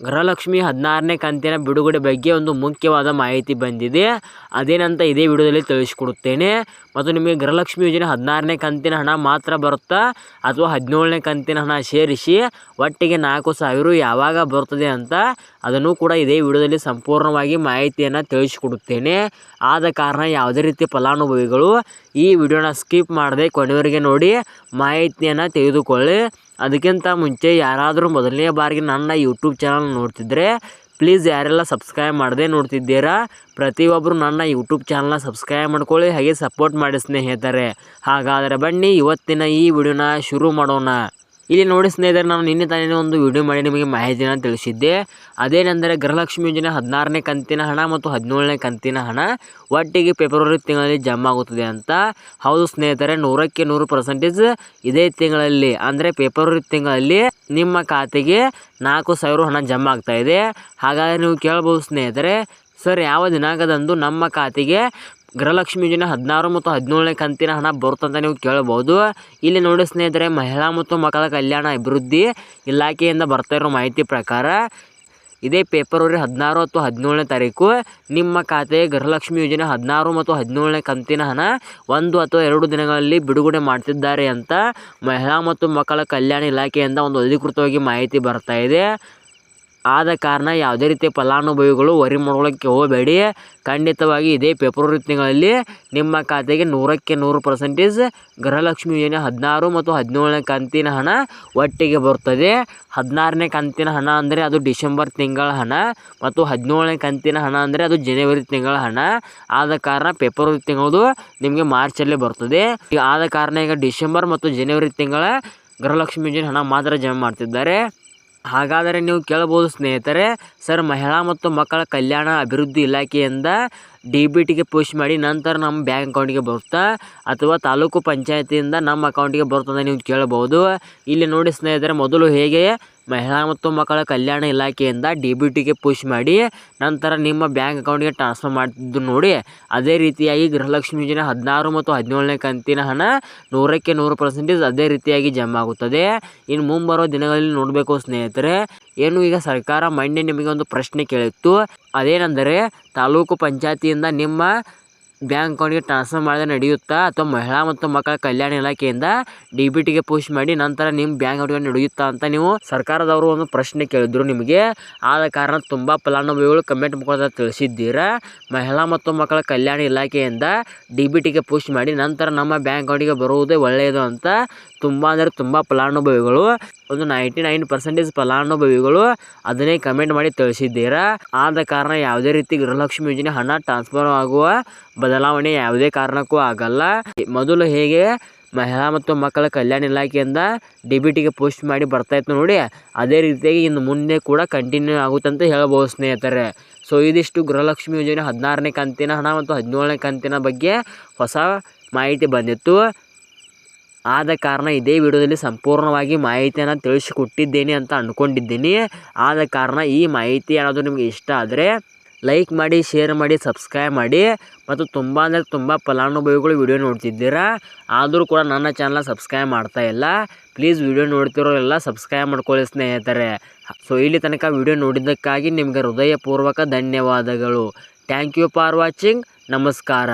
ಗೃಹಲಕ್ಷ್ಮಿ ಹದಿನಾರನೇ ಕಂತಿನ ಬಿಡುಗಡೆ ಬಗ್ಗೆ ಒಂದು ಮುಖ್ಯವಾದ ಮಾಹಿತಿ ಬಂದಿದೆ. ಅದೇನಂತ ಇದೇ ವಿಡಿಯೋದಲ್ಲಿ ತಿಳಿಸ್ಕೊಡುತ್ತೇನೆ. ಮತ್ತು ನಿಮಗೆ ಗೃಹಲಕ್ಷ್ಮಿ ಯೋಜನೆ ಹದಿನಾರನೇ ಕಂತಿನ ಹಣ ಮಾತ್ರ ಬರುತ್ತಾ? ಅಥವಾ ಹದಿನೇಳನೇ ಕಂತಿನ ಹಣ ಸೇರಿಸಿ ಒಟ್ಟಿಗೆ ನಾಲ್ಕು ಸಾವಿರ ಯಾವಾಗ ಬರ್ತದೆ ಅಂತ ಅದನ್ನು ಕೂಡ ಇದೇ ವಿಡಿಯೋದಲ್ಲಿ ಸಂಪೂರ್ಣವಾಗಿ ಮಾಹಿತಿಯನ್ನು ತಿಳಿಸಿಕೊಡುತ್ತೇನೆ. ಆದ ಕಾರಣ ಯಾವುದೇ ರೀತಿ ಫಲಾನುಭವಿಗಳು ಈ ವಿಡಿಯೋನ ಸ್ಕಿಪ್ ಮಾಡದೆ ಕೊನೆಯವರೆಗೆ ನೋಡಿ ಮಾಹಿತಿಯನ್ನು ತೆಗೆದುಕೊಳ್ಳಿ. ಅದಕ್ಕಿಂತ ಮುಂಚೆ ಯಾರಾದರೂ ಮೊದಲನೇ ಬಾರಿಗೆ ನನ್ನ ಯೂಟ್ಯೂಬ್ ಚಾನಲ್ ನೋಡ್ತಿದ್ರೆ ಪ್ಲೀಸ್ ಯಾರೆಲ್ಲ ಸಬ್ಸ್ಕ್ರೈಬ್ ಮಾಡದೆ ನೋಡ್ತಿದ್ದೀರಾ ಪ್ರತಿಯೊಬ್ಬರು ನನ್ನ ಯೂಟ್ಯೂಬ್ ಚಾನಲ್ನ ಸಬ್ಸ್ಕ್ರೈಬ್ ಮಾಡ್ಕೊಳ್ಳಿ, ಹಾಗೆ ಸಪೋರ್ಟ್ ಮಾಡಿ ಸ್ನೇಹಿತರೆ. ಹಾಗಾದರೆ ಬನ್ನಿ, ಇವತ್ತಿನ ಈ ವಿಡಿಯೋನ ಶುರು ಮಾಡೋಣ. ಇಲ್ಲಿ ನೋಡಿ ಸ್ನೇಹಿತರೆ, ನಾನು ನಿನ್ನೆ ತಾನೇ ಒಂದು ವಿಡಿಯೋ ಮಾಡಿ ನಿಮಗೆ ಮಾಹಿತಿಯನ್ನು ತಿಳಿಸಿದ್ದೆ. ಅದೇನೆಂದರೆ ಗೃಹಲಕ್ಷ್ಮಿ ಯೋಜನೆ ಹದಿನಾರನೇ ಕಂತಿನ ಹಣ ಮತ್ತು ಹದಿನೇಳನೇ ಕಂತಿನ ಹಣ ಒಟ್ಟಿಗೆ ಫೆಬ್ರವರಿ ತಿಂಗಳಲ್ಲಿ ಜಮಾ ಆಗುತ್ತದೆ ಅಂತ. ಹೌದು ಸ್ನೇಹಿತರೆ, ನೂರಕ್ಕೆ ನೂರು ಪರ್ಸೆಂಟೇಜ್ ಇದೇ ತಿಂಗಳಲ್ಲಿ, ಅಂದರೆ ಫೆಬ್ರವರಿ ತಿಂಗಳಲ್ಲಿ ನಿಮ್ಮ ಖಾತೆಗೆ ನಾಲ್ಕು ಸಾವಿರ ಹಣ ಜಮಾ ಆಗ್ತಾ ಇದೆ. ಹಾಗಾದರೆ ನೀವು ಕೇಳ್ಬೋದು ಸ್ನೇಹಿತರೆ, ಸರ್, ಯಾವ ದಿನಾಂಕದಂದು ನಮ್ಮ ಖಾತೆಗೆ ಗೃಹಲಕ್ಷ್ಮಿ ಯೋಜನೆ ಹದಿನಾರು ಮತ್ತು ಹದಿನೇಳನೇ ಕಂತಿನ ಹಣ ಬರುತ್ತಂತ ನೀವು ಕೇಳ್ಬೋದು ಇಲ್ಲಿ ನೋಡಿ ಸ್ನೇಹಿತರೆ, ಮಹಿಳಾ ಮತ್ತು ಮಕ್ಕಳ ಕಲ್ಯಾಣ ಅಭಿವೃದ್ಧಿ ಇಲಾಖೆಯಿಂದ ಬರ್ತಾ ಇರೋ ಮಾಹಿತಿ ಪ್ರಕಾರ ಇದೇ ಫೆಬ್ರವರಿ ಹದಿನಾರು ಮತ್ತು ಹದಿನೇಳನೇ ತಾರೀಕು. ನಿಮ್ಮ ಖಾತೆಗೆ ಗೃಹಲಕ್ಷ್ಮಿ ಯೋಜನೆ ಹದಿನಾರು ಮತ್ತು ಹದಿನೇಳನೇ ಕಂತಿನ ಹಣ ಒಂದು ಅಥವಾ ಎರಡು ದಿನಗಳಲ್ಲಿ ಬಿಡುಗಡೆ ಮಾಡ್ತಿದ್ದಾರೆ ಅಂತ ಮಹಿಳಾ ಮತ್ತು ಮಕ್ಕಳ ಕಲ್ಯಾಣ ಇಲಾಖೆಯಿಂದ ಒಂದು ಅಧಿಕೃತವಾಗಿ ಮಾಹಿತಿ ಬರ್ತಾ ಇದೆ. ಆದ ಕಾರಣ ಯಾವುದೇ ರೀತಿಯ ಫಲಾನುಭವಿಗಳು ವರಿ ಮಾಡ್ಕೊಳ್ಳೋಕ್ಕೆ ಹೋಗಬೇಡಿ. ಖಂಡಿತವಾಗಿ ಇದೇ ಫೆಬ್ರವರಿ ತಿಂಗಳಲ್ಲಿ ನಿಮ್ಮ ಖಾತೆಗೆ ನೂರಕ್ಕೆ ನೂರು ಪರ್ಸೆಂಟೇಜ್ ಗೃಹಲಕ್ಷ್ಮಿ ಯೋಜನೆ ಹದಿನಾರು ಮತ್ತು ಹದಿನೇಳನೇ ಕಂತಿನ ಹಣ ಒಟ್ಟಿಗೆ ಬರ್ತದೆ ಹದಿನಾರನೇ ಕಂತಿನ ಹಣ ಅಂದರೆ ಅದು ಡಿಸೆಂಬರ್ ತಿಂಗಳ ಹಣ ಮತ್ತು ಹದಿನೇಳನೇ ಕಂತಿನ ಹಣ ಅಂದರೆ ಅದು ಜನವರಿ ತಿಂಗಳ ಹಣ. ಆದ ಕಾರಣ ಫೆಬ್ರವರಿ ತಿಂಗಳದು ನಿಮಗೆ ಮಾರ್ಚಲ್ಲೇ ಬರ್ತದೆ. ಆದ ಕಾರಣ ಈಗ ಡಿಸೆಂಬರ್ ಮತ್ತು ಜನವರಿ ತಿಂಗಳ ಗೃಹಲಕ್ಷ್ಮಿ ಯೋಜನೆ ಹಣ ಮಾತ್ರ ಜಮೆ ಮಾಡ್ತಿದ್ದಾರೆ. ಹಾಗಾದರೆ ನೀವು ಕೇಳಬಹುದು ಸ್ನೇಹಿತರೆ ಸರ್ ಮಹಿಳಾ ಮತ್ತು ಮಕ್ಕಳ ಕಲ್ಯಾಣ ಅಭಿವೃದ್ಧಿ ಇಲಾಖೆಯಿಂದ ಡಿ ಬಿ ಪುಷ್ ಮಾಡಿ ನಂತರ ನಮ್ಮ ಬ್ಯಾಂಕ್ ಅಕೌಂಟಿಗೆ ಬರುತ್ತಾ? ಅಥವಾ ತಾಲೂಕು ಪಂಚಾಯತಿಯಿಂದ ನಮ್ಮ ಅಕೌಂಟಿಗೆ ಬರುತ್ತದೆ ನೀವು ಕೇಳಬಹುದು. ಇಲ್ಲಿ ನೋಡಿ ಸ್ನೇಹಿತರೆ, ಮೊದಲು ಹೇಗೆ? ಮಹಿಳಾ ಮತ್ತು ಮಕ್ಕಳ ಕಲ್ಯಾಣ ಇಲಾಖೆಯಿಂದ ಡಿ ಬಿ ಟಿಗೆ ಪುಷ್ ಮಾಡಿ ನಂತರ ನಿಮ್ಮ ಬ್ಯಾಂಕ್ ಅಕೌಂಟ್ಗೆ ಟ್ರಾನ್ಸ್ಫರ್ ಮಾಡ್ತಿದ್ದು ನೋಡಿ. ಅದೇ ರೀತಿಯಾಗಿ ಗೃಹಲಕ್ಷ್ಮಿ ಯೋಜನೆ ಹದಿನಾರು ಮತ್ತು ಹದಿನೇಳನೇ ಕಂತಿನ ಹಣ ನೂರಕ್ಕೆ ನೂರು ಪರ್ಸೆಂಟೇಜ್ ಅದೇ ರೀತಿಯಾಗಿ ಜಮಾ ಆಗುತ್ತದೆ. ಇನ್ನು ಮುಂಬರುವ ದಿನಗಳಲ್ಲಿ ನೋಡಬೇಕು ಸ್ನೇಹಿತರೆ. ಏನು ಈಗ ಸರ್ಕಾರ ಮೊನ್ನೆ ನಿಮಗೆ ಒಂದು ಪ್ರಶ್ನೆ ಕೇಳಿತ್ತು. ಅದೇನೆಂದರೆ ತಾಲೂಕು ಪಂಚಾಯತಿಯಿಂದ ನಿಮ್ಮ ಬ್ಯಾಂಕ್ ಅಕೌಂಟ್ಗೆ ಟ್ರಾನ್ಸ್ಫರ್ ಮಾಡಿದ್ರೆ ನಡೆಯುತ್ತಾ? ಅಥವಾ ಮಹಿಳಾ ಮತ್ತು ಮಕ್ಕಳ ಕಲ್ಯಾಣ ಇಲಾಖೆಯಿಂದ ಡಿ ಬಿ ಟಿಗೆ ಪೋಸ್ಟ್ ಮಾಡಿ ನಂತರ ನಿಮ್ಮ ಬ್ಯಾಂಕ್ ಅಕೌಂಟ್ಗೆ ನಡೆಯುತ್ತಾ ಅಂತ ನೀವು ಸರ್ಕಾರದವರು ಒಂದು ಪ್ರಶ್ನೆ ಕೇಳಿದ್ರು ನಿಮಗೆ. ಆದ ಕಾರಣ ತುಂಬ ಫಲಾನುಭವಿಗಳು ಕಮೆಂಟ್ ಮುಖಾಂತರ ತಿಳಿಸಿದ್ದೀರಾ. ಮಹಿಳಾ ಮತ್ತು ಮಕ್ಕಳ ಕಲ್ಯಾಣ ಇಲಾಖೆಯಿಂದ ಡಿ ಬಿ ಟಿಗೆ ಪೋಸ್ಟ್ ಮಾಡಿ ನಂತರ ನಮ್ಮ ಬ್ಯಾಂಕ್ ಅಕೌಂಟಿಗೆ ಬರುವುದೇ ಒಳ್ಳೆಯದು ಅಂತ. ತುಂಬ ಅಂದರೆ ತುಂಬ ಫಲಾನುಭವಿಗಳು ಒಂದು ನೈಂಟಿ ನೈನ್ ಪರ್ಸೆಂಟೇಜ್ ಫಲಾನುಭವಿಗಳು ಅದನ್ನೇ ಕಮೆಂಟ್ ಮಾಡಿ ತಿಳಿಸಿದ್ದೀರಾ? ಆದ ಕಾರಣ ಯಾವುದೇ ರೀತಿ ಗೃಹಲಕ್ಷ್ಮಿ ಯೋಜನೆ ಹಣ ಟ್ರಾನ್ಸ್ಫರ್ ಆಗುವ ಬದಲಾವಣೆ ಯಾವುದೇ ಕಾರಣಕ್ಕೂ ಆಗಲ್ಲ. ಮೊದಲು ಹೇಗೆ? ಮಹಿಳಾ ಮತ್ತು ಮಕ್ಕಳ ಕಲ್ಯಾಣ ಇಲಾಖೆಯಿಂದ ಡಿ ಬಿ ಟಿಗೆ ಪೋಸ್ಟ್ ಮಾಡಿ ಬರ್ತಾ ಇತ್ತು ನೋಡಿ. ಅದೇ ರೀತಿಯಾಗಿ ಇನ್ನು ಮುಂದೆ ಕೂಡ ಕಂಟಿನ್ಯೂ ಆಗುತ್ತೆ ಅಂತ ಹೇಳ್ಬೋದು ಸ್ನೇಹಿತರೆ. ಸೊ ಇದಿಷ್ಟು ಗೃಹಲಕ್ಷ್ಮಿ ಯೋಜನೆ ಹದಿನಾರನೇ ಕಂತಿನ ಹಣ ಮತ್ತು ಹದಿನೇಳನೇ ಕಂತಿನ ಬಗ್ಗೆ ಹೊಸ ಮಾಹಿತಿ ಬಂದಿತ್ತು. ಆದ ಕಾರಣ ಇದೇ ವಿಡಿಯೋದಲ್ಲಿ ಸಂಪೂರ್ಣವಾಗಿ ಮಾಹಿತಿಯನ್ನು ತಿಳಿಸಿಕೊಟ್ಟಿದ್ದೇನೆ ಅಂತ ಅಂದ್ಕೊಂಡಿದ್ದೀನಿ. ಆದ ಕಾರಣ ಈ ಮಾಹಿತಿ ಏನಾದರೂ ನಿಮಗೆ ಇಷ್ಟ ಆದರೆ ಲೈಕ್ ಮಾಡಿ, ಶೇರ್ ಮಾಡಿ, ಸಬ್ಸ್ಕ್ರೈಬ್ ಮಾಡಿ ಮತ್ತು ತುಂಬ ಅಂದರೆ ತುಂಬ ಫಲಾನುಭವಿಗಳು ವಿಡಿಯೋ ನೋಡ್ತಿದ್ದೀರಾ, ಆದರೂ ಕೂಡ ನನ್ನ ಚಾನಲ್ ಸಬ್ಸ್ಕ್ರೈಬ್ ಮಾಡ್ತಾ ಇಲ್ಲ. ಪ್ಲೀಸ್ ವಿಡಿಯೋ ನೋಡ್ತಿರೋರೆಲ್ಲ ಸಬ್ಸ್ಕ್ರೈಬ್ ಮಾಡ್ಕೊಳ್ಳಿ ಸ್ನೇಹಿತರೆ. ಸೊ ಇಲ್ಲಿ ತನಕ ವಿಡಿಯೋ ನೋಡಿದ್ದಕ್ಕಾಗಿ ನಿಮಗೆ ಹೃದಯಪೂರ್ವಕ ಧನ್ಯವಾದಗಳು. Thank you for watching. ನಮಸ್ಕಾರ.